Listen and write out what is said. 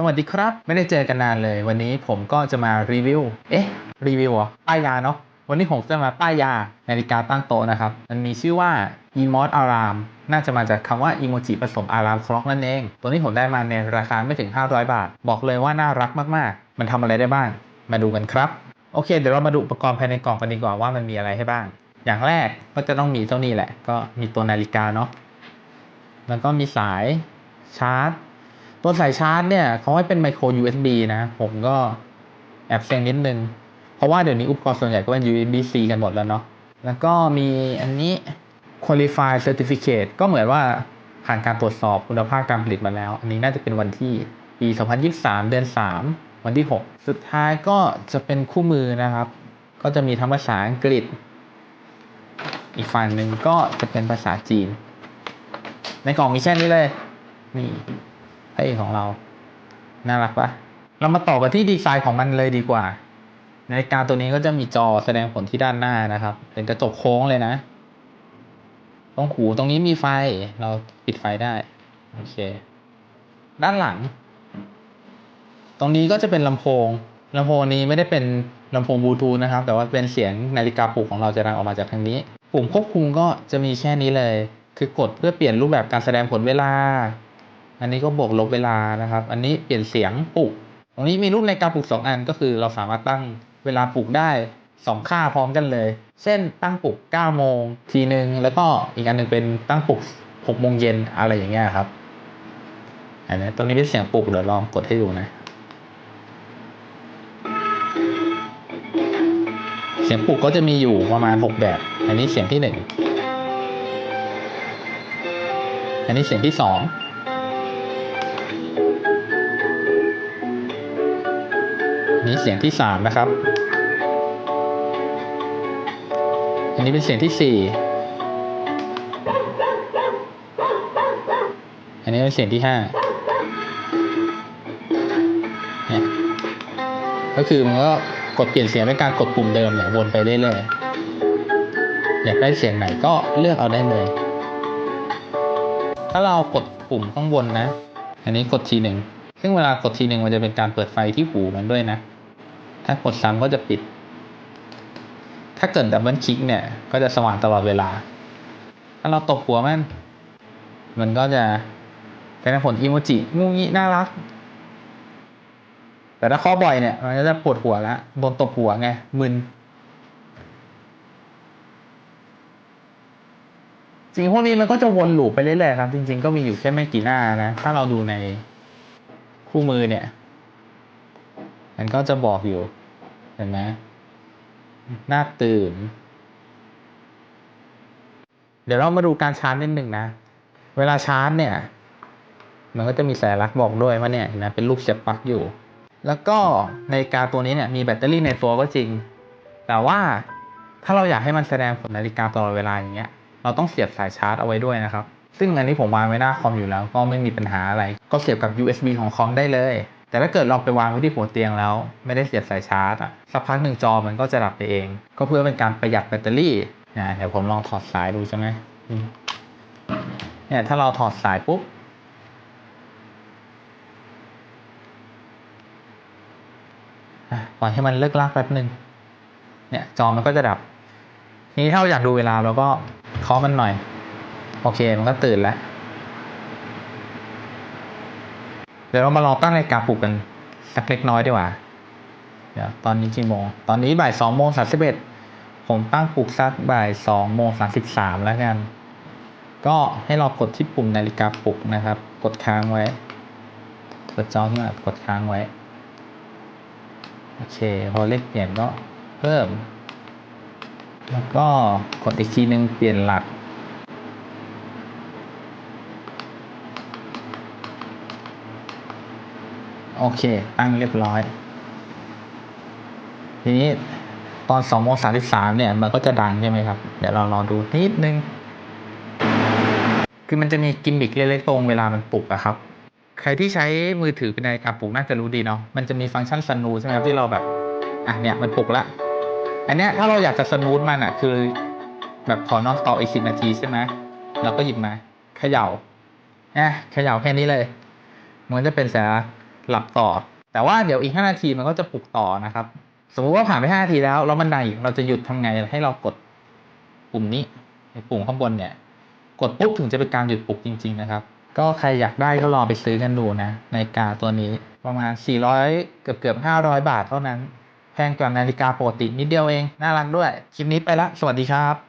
สวัสดีครับ ไม่ได้เจอกันนานเลย วันนี้ผมก็จะมารีวิว เอ๊ะ รีวิวเหรอ ป้ายยาเนาะ วันนี้ผมจะมาป้ายยานาฬิกาตั้งโต๊ะนะครับ มันมีชื่อว่า e m o d Alarm น่าจะมาจากคำว่าอีโมจิผสม Alarm Clock นั่นเอง ตัวนี้ผมได้มาในราคาไม่ถึง 500 บาท บอกเลยว่าน่ารักมากๆ มันทำอะไรได้บ้าง มาดูกันครับ โอเค เดี๋ยวเรามาดูอุปกรณ์ภายในกล่องกันดีกว่าว่ามันมีอะไรให้บ้าง อย่างแรกก็จะต้องมีเจ้านี่แหละ ก็มีตัวนาฬิกาเนาะ แล้วก็มีสายชาร์จ ตัวสายชาร์จเนี่ยเขาให้เป็นไมโคร USB นะ ผมก็แอบเซ็งนิดนึง เพราะว่าเดี๋ยวนี้อุปกรณ์ส่วนใหญ่ก็เป็น USB-C กันหมดแล้วเนาะ แล้วก็มีอันนี้ Qualify Certificate ก็เหมือนว่าผ่านการตรวจสอบคุณภาพการผลิตมาแล้ว อันนี้น่าจะเป็นวันที่ปี 2023 เดือน 3 วันที่ 6 สุดท้ายก็จะเป็นคู่มือนะครับ ก็จะมีทั้งภาษาอังกฤษ อีกฝั่งหนึ่งก็จะเป็นภาษาจีน ในกล่องมีแค่นี้เลย นี่ ระเอกของเรา น่ารักปะเรามาต่อกันที่ดีไซน์ของมันเลยดีกว่า นาฬิกาตัวนี้ก็จะมีจอแสดงผลที่ด้านหน้านะครับ เป็นกระจกโค้งเลยนะ ตรงหูตรงนี้มีไฟ เราปิดไฟได้ โอเค ด้านหลัง ตรงนี้ก็จะเป็นลำโพงลำโพงนี้ไม่ได้เป็นลำโพงบลูทูธนะครับ แต่ว่าเป็นเสียงนาฬิกาปลุกของเราจะดังออกมาจากทางนี้ ปุ่มควบคุมก็จะมีแค่นี้เลย คือกดเพื่อเปลี่ยนรูปแบบการแสดงผลเวลา อันนี้ก็บวกลบเวลานะครับ อันนี้เปลี่ยนเสียงปลุก ตรงนี้มีรูปในการปลุก 2 อันก็คือเราสามารถตั้งเวลาปลุกได้ 2 ค่าพร้อมกันเลย เช่นตั้งปลุก 9 โมงทีหนึ่งแล้วก็อีกอันหนึ่งเป็นตั้งปลุก 6 โมงเย็นอะไรอย่างเงี้ยครับอันนี้ตรงนี้เป็นเสียงปลุกเดี๋ยวลองกดให้ดูนะ เสียงปลุกก็จะมีอยู่ประมาณ 6 แบบ อันนี้เสียงที่ 1 อันนี้เสียงที่ 2 นี้เสียงที่สามนะครับ อันนี้เป็นเสียงที่สี่อันนี้เป็นเสียงที่ห้าเนี่ยก็คือมันก็กดเปลี่ยนเสียงด้วยการกดปุ่มเดิมเนี่ยวนไปเรื่อยๆ อยากได้เสียงไหนก็เลือกเอาได้เลย ถ้าเรากดปุ่มข้างบนนะ อันนี้กดทีหนึ่ง ซึ่งเวลากดทีหนึ่งมันจะเป็นการเปิดไฟที่หูมันด้วยนะ ถ้ากดซ้ำก็จะปิด ถ้าเกิดดับเบิลคลิกเนี่ย ก็จะสว่างตลอดเวลา ถ้าเราตบหัวมัน มันก็จะแสดงผลอีโมจิงูงี้น่ารัก แต่ถ้าข้อบ่อยเนี่ย มันก็จะปวดหัวล้วโดนตบหัวไง มึน จริงพวกนี้มันก็จะวนลูปไปเรื่อยๆครับ จริง ๆ ก็มีอยู่แค่ไม่กี่หน้านะ ถ้าเราดูใน คู่มือเนี่ย มันก็จะบอกอยู่ เห็นไหมหน้าตื่น เดี๋ยวเรามาดูการชาร์จนิดหนึ่งนะ เวลาชาร์จเนี่ย มันก็จะมีสัญลักษณ์บอกด้วยว่าเนี่ยเห็นไหมเป็นรูปเสียบปลั๊กอยู่ แล้วก็ในาฬิกาตัวนี้เนี่ยมีแบตเตอรี่ในตัวก็จริง แต่ว่าถ้าเราอยากให้มันแสดงผลนาฬิกาตลอดเวลาอย่างเงี้ย เราต้องเสียบสายชาร์จเอาไว้ด้วยนะครับ ซึ่งอันนี้ผมวางไว้หน้าคอมอยู่แล้วก็ไม่มีปัญหาอะไร ก็เสียบกับ USB ของคอมได้เลย แต่ถ้าเกิดเราไปวางไว้ที่หัวเตียงแล้ว ไม่ได้เสียบสายชาร์จอะสักพักหนึ่งจอมันก็จะดับไปเอง ก็เพื่อเป็นการประหยัดแบตเตอรี่นะเดี๋ยวผมลองถอดสายดูใช่ไหมเนี่ยถ้าเราถอดสายปุ๊บปล่อยให้มันเลิกลากแป๊บหนึ่งเนี่ยจอมันก็จะดับทีนี้ถ้าเราอยากดูเวลาเราก็เคาะมันหน่อย โอเค มันก็ตื่นแล้ว เดี๋ยวเรามาลองตั้งนาฬิกาปลุกกัน สักเล็กน้อยดีกว่า เดี๋ยวตอนนี้กี่โมง ตอนนี้บ่ายสองโมงสามสิบเอ็ดผมตั้งปลุกสักบ่ายสองโมงสามสิบสามแล้วกัน ก็ให้เรากดที่ปุ่มนาฬิกาปลุกนะครับ กดค้างไว้เปิดจอขึ้นมากดค้างไว้ โอเค พอเลขเปลี่ยนก็เพิ่ม แล้วก็กดอีกทีหนึ่งเปลี่ยนหลัก โอเค ตั้งเรียบร้อย ทีนี้ตอน2โมง33เนี่ย มันก็จะดังใช่ไหมครับ เดี๋ยวเราลองดูนิดนึง คือมันจะมีกิมมิคเล็กๆตรงเวลามันปลุกอะครับ ใครที่ใช้มือถือเป็นนาฬิกาปลุกน่าจะรู้ดีเนาะ มันจะมีฟังก์ชันสนูใช่ไหมครับที่เราแบบ อะเนี่ยมันปลุกละ อันเนี้ยถ้าเราอยากจะสนูทมันอะคือ แบบขอนอนต่ออีกสิบนาทีใช่ไหมเราก็หยิบมาเขย่าเนี่ยเขย่าแค่นี้เลย มันจะเป็นสัญลักษณ์ หลับต่อ แต่ว่าเดี๋ยวอีก 5 นาทีมันก็จะปลุกต่อนะครับ สมมุติว่าผ่านไป 5 นาทีแล้วแล้วมันดังอีกเราจะหยุดทำไงให้เรากดปุ่มนี้ปุ่มข้างบนเนี่ย กดปุ๊บถึงจะเป็นการหยุดปลุกจริง ๆ นะครับ ก็ใครอยากได้ก็ลองไปซื้อกันดูนะนาฬิกาตัวนี้ประมาณ 400 เกือบเกือบ500 บาทเท่านั้น แพงกว่านาฬิกาปกตินิดเดียวเอง น่ารักด้วย คลิปนี้ไปละ สวัสดีครับ